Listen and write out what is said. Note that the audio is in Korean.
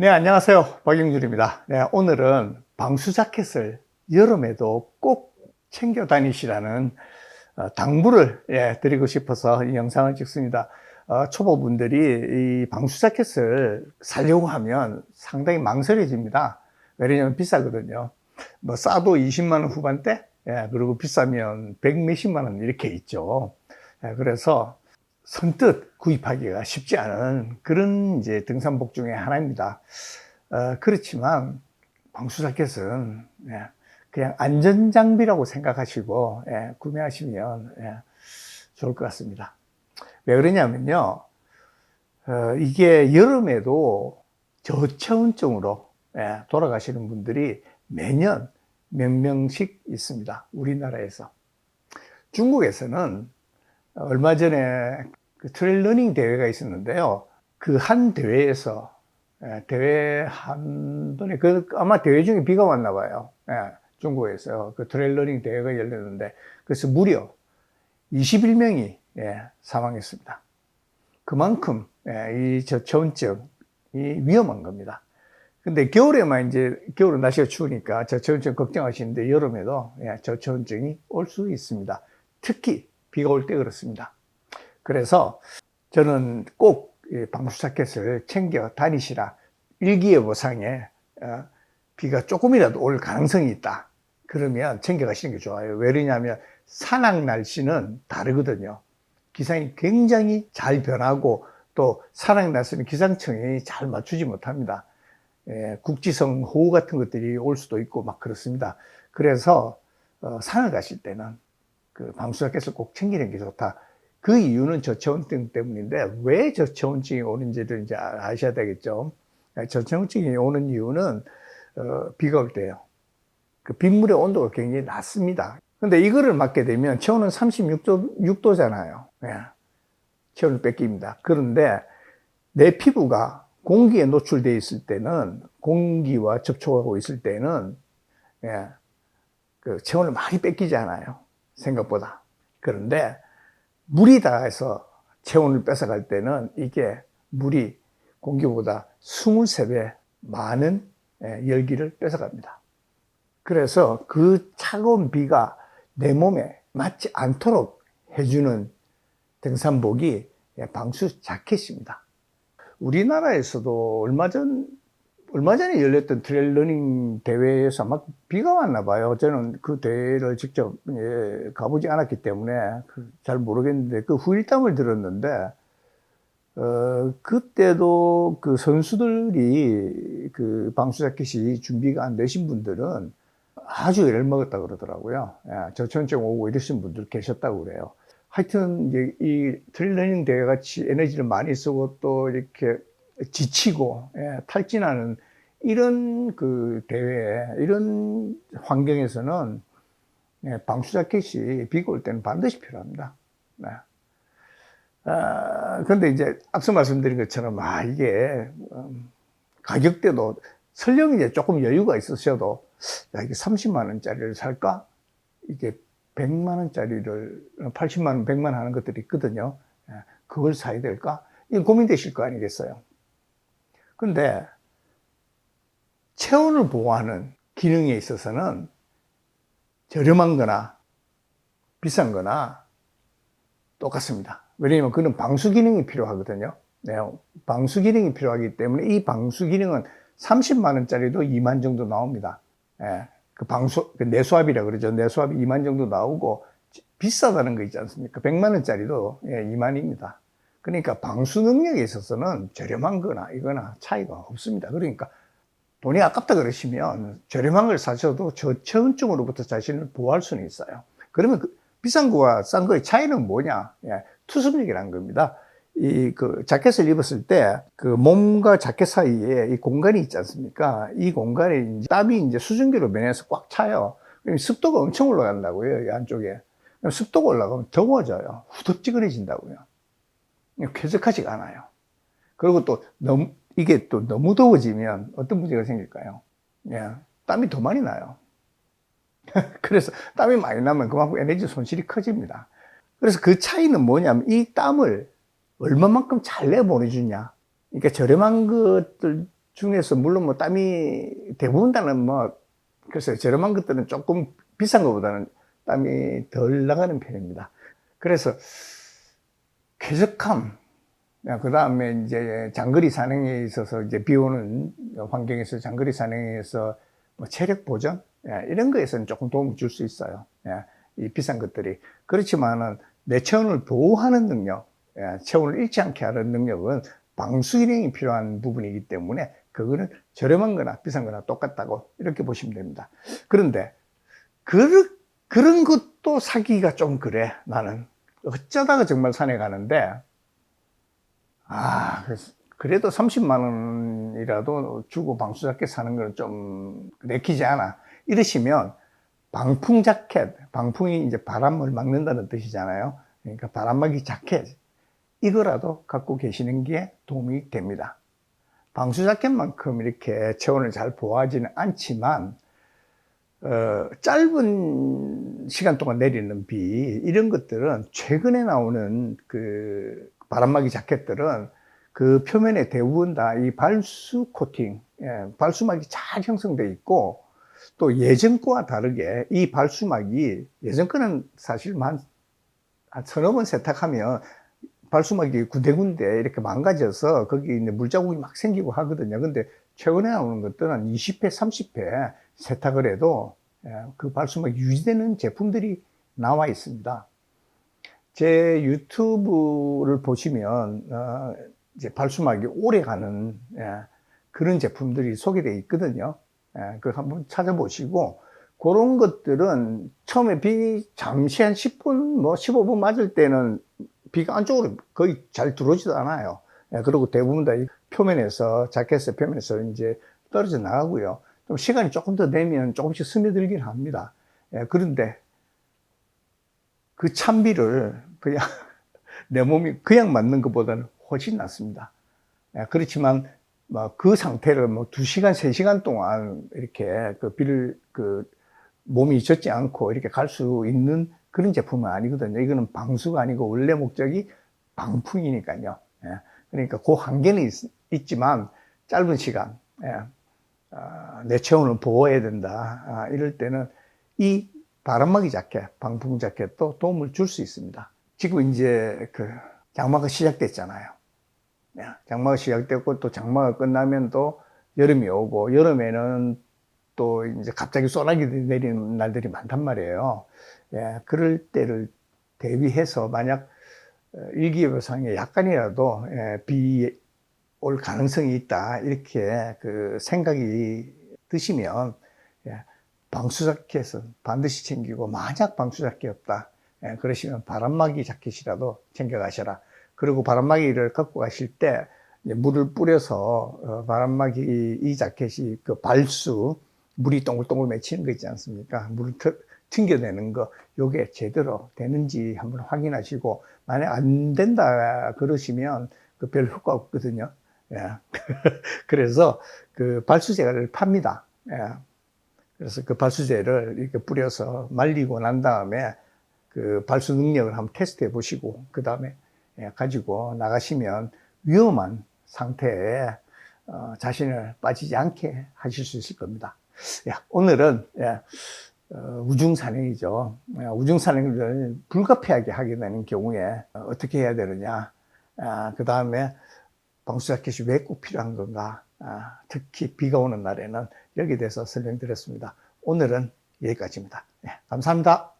네, 안녕하세요. 박영준입니다. 네, 오늘은 방수 자켓을 여름에도 꼭 챙겨 다니시라는 어, 당부를 예, 드리고 싶어서 이 영상을 찍습니다. 어, 초보분들이 이 방수 자켓을 사려고 하면 상당히 망설여집니다. 왜냐하면 비싸거든요. 뭐 싸도 20만 원 후반대, 예, 그리고 비싸면 100 몇십만 원 이렇게 있죠. 예, 그래서 선뜻 구입하기가 쉽지 않은 그런 이제 등산복 중에 하나입니다. 어, 그렇지만 방수 자켓은 예, 그냥 안전 장비라고 생각하시고 예, 구매하시면 예, 좋을 것 같습니다. 왜 그러냐면요, 어, 이게 여름에도 저체온증으로 예, 돌아가시는 분들이 매년 몇 명씩 있습니다. 우리나라에서. 중국에서는 얼마 전에 그 트레일 러닝 대회가 있었는데요. 그 한 대회에서 예, 대회 한 번에 그 아마 대회 중에 비가 왔나 봐요. 예, 중국에서 그 트레일 러닝 대회가 열렸는데 그래서 무려 21명이 예, 사망했습니다. 그만큼 이 저체온증이 위험한 겁니다. 근데 겨울에만 이제 겨울은 날씨가 추우니까 저체온증 걱정하시는데 여름에도 저체온증이 올 수 있습니다. 특히 비가 올 때 그렇습니다. 그래서 저는 꼭 방수 자켓을 챙겨 다니시라. 일기예보상에 어, 비가 조금이라도 올 가능성이 있다. 그러면 챙겨 가시는 게 좋아요. 왜냐하면 산악 날씨는 다르거든요. 기상이 굉장히 잘 변하고 또 산악 날씨는 기상청이 잘 맞추지 못합니다. 예, 국지성 호우 같은 것들이 올 수도 있고 막 그렇습니다. 그래서 어, 산을 가실 때는 그 방수 자켓을 꼭 챙기는 게 좋다. 그 이유는 저체온증 때문인데 왜 저체온증이 오는지를 이제 아셔야 되겠죠. 저체온증이 오는 이유는 어, 비가 올 때요. 그 빗물의 온도가 굉장히 낮습니다. 근데 이거를 맞게 되면 체온은 36도, 6도잖아요. 예. 체온을 뺏깁니다. 그런데 내 피부가 공기에 노출되어 있을 때는 공기와 접촉하고 있을 때는 예, 그 체온을 많이 뺏기지 않아요. 생각보다. 그런데 물이 닿아서 체온을 뺏어갈 때는 이게 물이 공기보다 23배 많은 예, 열기를 뺏어갑니다. 그래서 그 차가운 비가 내 몸에 맞지 않도록 해주는 등산복이 예, 방수 자켓입니다. 우리나라에서도 얼마 전, 얼마 전에 열렸던 트레일 러닝 대회에서 아마 비가 왔나 봐요. 저는 그 대회를 직접 예, 가보지 않았기 때문에 그잘 모르겠는데 그 후일담을 들었는데 어, 그때도 그 선수들이 그 방수 자켓이 준비가 안 되신 분들은 아주 애를 먹었다 그러더라고요. 예, 저천증 오고 이러신 분들 계셨다고 그래요. 하여튼 이제 이 트레일러닝 대회 같이 에너지를 많이 쓰고 또 이렇게 지치고 예, 탈진하는 이런 그 대회 이런 환경에서는 예, 방수 자켓이 비가 올 때는 반드시 필요합니다. 네. 아, 근데 이제 앞서 말씀드린 것처럼 아 이게 음, 가격대도 설령 이제 조금 여유가 있으셔도 야 이게 30만 원짜리를 살까? 이게 100만 원짜리를 80만 원, 100만 원 하는 것들이 있거든요. 예, 그걸 사야 될까? 이 고민되실 거 아니겠어요? 근데 체온을 보호하는 기능에 있어서는 저렴한 거나 비싼 거나 똑같습니다. 왜냐면 그는 방수 기능이 필요하거든요. 네, 방수 기능이 필요하기 때문에 이 방수 기능은 30만 원짜리도 2만 정도 나옵니다. 예, 그 방수, 그 내수압이라 그러죠. 내수압이 2만 정도 나오고 비싸다는 거 있지 않습니까? 100만 원짜리도 예, 2만입니다. 그러니까 방수 능력에 있어서는 저렴한 거나 이거나 차이가 없습니다. 그러니까 돈이 아깝다 그러시면 저렴한 걸 사셔도 저체온증으로부터 자신을 보호할 수는 있어요. 그러면 그 비싼 거와 싼 거의 차이는 뭐냐? 예, 투습력이라는 겁니다. 이 그 자켓을 입었을 때 그 몸과 자켓 사이에 이 공간이 있지 않습니까? 이 공간에 이제 땀이 이제 수증기로 면해서 꽉 차요. 그럼 습도가 엄청 올라간다고요, 이 안쪽에. 습도가 올라가면 더워져요. 후덥지근해진다고요. 쾌적하지가 않아요. 그리고 또 너무 이게 또 너무 더워지면 어떤 문제가 생길까요? 예, 땀이 더 많이 나요. 그래서 땀이 많이 나면 그만큼 에너지 손실이 커집니다. 그래서 그 차이는 뭐냐면 이 땀을 얼마만큼 잘 내보내주냐. 그러니까 저렴한 것들 중에서 물론 뭐 땀이 대부분 다는 뭐 글쎄요 저렴한 것들은 조금 비싼 것보다는 땀이 덜 나가는 편입니다. 그래서 쾌적함, 그 다음에 이제 장거리 산행에 있어서 이제 비 오는 환경에서 장거리 산행에서 뭐 체력 보전 예, 이런 거에서는 조금 도움을 줄 수 있어요. 예, 이 비싼 것들이 그렇지만은 내 체온을 보호하는 능력, 예, 체온을 잃지 않게 하는 능력은 방수 일행이 필요한 부분이기 때문에 그거는 저렴한 거나 비싼 거나 똑같다고 이렇게 보시면 됩니다. 그런데 그, 그런 것도 사기가 좀 그래 나는 어쩌다가 정말 산에 가는데 아 그래도 30만 원이라도 주고 방수 자켓 사는 거는 좀 내키지 않아. 이러시면 방풍 자켓 방풍이 이제 바람을 막는다는 뜻이잖아요. 그러니까 바람막이 자켓 이거라도 갖고 계시는 게 도움이 됩니다. 방수 자켓만큼 이렇게 체온을 잘 보호하지는 않지만 어, 짧은 시간 동안 내리는 비 이런 것들은 최근에 나오는 그 바람막이 자켓들은 그 표면에 대부분 다 이 발수 코팅, 예, 발수막이 잘 형성돼 있고 또 예전 거와 다르게 이 발수막이 예전 거는 사실 한, 한 서너 번 세탁하면 발수막이 군데군데 이렇게 망가져서 거기 있는 물자국이 막 생기고 하거든요. 근데 최근에 나오는 것들은 20회, 30회 세탁을 해도 예, 그 발수막이 유지되는 제품들이 나와 있습니다. 제 유튜브를 보시면 어, 이제 발수막이 오래 가는 예, 그런 제품들이 소개되어 있거든요. 예, 그 한번 찾아보시고 그런 것들은 처음에 비 잠시 한 10분 뭐 15분 맞을 때는 비가 안쪽으로 거의 잘 들어오지도 않아요. 예, 그리고 대부분 다이 표면에서 자켓의 표면에서 이제 떨어져 나가고요. 좀 시간이 조금 더 되면 조금씩 스며들긴 합니다. 예, 그런데 그 찬비를 그냥 내 몸이 그냥 맞는 것보다는 훨씬 낫습니다. 예, 그렇지만 뭐그 상태를 뭐 2시간, 3시간 동안 이렇게 그 비를 그 몸이 젖지 않고 이렇게 갈 수 있는 그런 제품은 아니거든요. 이거는 방수가 아니고 원래 목적이 방풍이니까요. 예, 그러니까 그 한계는 있, 지만 짧은 시간 예, 아, 내 체온을 보호해야 된다. 아, 이럴 때는 이 바람막이 자켓, 방풍 자켓도 도움을 줄 수 있습니다. 지금 이제 그 장마가 시작됐잖아요. 예, 장마가 시작됐고 또 장마가 끝나면 또 여름이 오고 여름에는 또 이제 갑자기 소나기 내리는 날들이 많단 말이에요. 예, 그럴 때를 대비해서 만약 어, 일기예보상에 약간이라도 예, 비 올 가능성이 있다 이렇게 그 생각이 드시면 예, 방수 자켓은 반드시 챙기고 만약 방수 자켓이 없다 예, 그러시면 바람막이 자켓이라도 챙겨 가셔라. 그리고 바람막이를 갖고 가실 때 물을 뿌려서 어, 바람막이 이 자켓이 그 발수 물이 동글동글 맺히는 거 있지 않습니까? 물을 튕겨내는 거 요게 제대로 되는지 한번 확인하시고 만약 안 된다 그러시면 그 별 효과 없거든요. 예. 그래서 그 발수제를 팝니다. 예. 그래서 그 발수제를 이렇게 뿌려서 말리고 난 다음에 그 발수 능력을 한번 테스트해 보시고 그 다음에 예, 가지고 나가시면 위험한 상태에 어, 자신을 빠지지 않게 하실 수 있을 겁니다. 예, 오늘은 예, 어, 우중산행이죠. 예, 우중산행을 불가피하게 하게 되는 경우에 어떻게 해야 되느냐. 아, 그 다음에 방수자켓이 왜 꼭 필요한 건가. 아, 특히 비가 오는 날에는 여기에 대해서 설명드렸습니다. 오늘은 여기까지입니다. 예, 감사합니다.